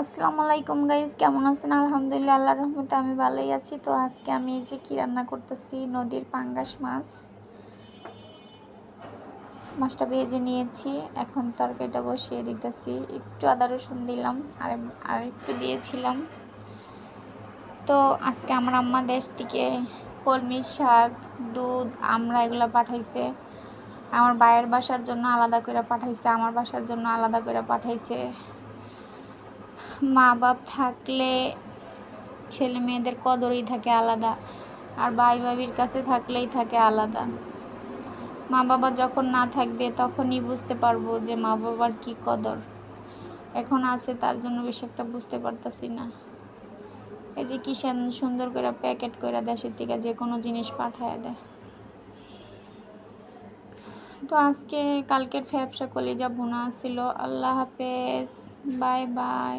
আসসালামু আলাইকুম গাইজ কেমন আছেন? আলহামদুলিল্লাহ, আল্লাহর রহমতে আমি ভালোই আছি। তো আজকে আমি এই যে কী রান্না করতেছি, নদীর পাঙ্গাস মাছ। মাছটা ভেজে নিয়েছি, এখন তরকারিটা বসিয়ে দিতেছি। একটু আদা রসুন দিলাম, আর আর একটু দিয়েছিলাম। তো আজকে আমার আম্মা দেশ থেকে কলমি শাক, দুধ, আমরা এগুলো পাঠাইছে। আমার ভাইয়ের বাসার জন্য আলাদা করে পাঠাইছে, আমার বাসার জন্য আলাদা করে পাঠাইছে। মা বাপ থাকলে ছেলে মেয়েদের কদরই থাকে আলাদা, আর ভাই ভাবির কাছে থাকলেই থাকে আলাদা। মা বাবা যখন না থাকবে তখনই বুঝতে পারব যে মা বাবার কি কদর। এখন আছে, তার জন্য বেশি একটা বুঝতে পারতাছি না। এই যে কি সুন্দর করে প্যাকেট করে দেশের থেকে যে কোনো জিনিস পাঠায় দেয়। তো আজকে কালকের ফ্যাবসা কলিজা বোনা ছিল। আল্লাহ হাফেজ। Bye bye.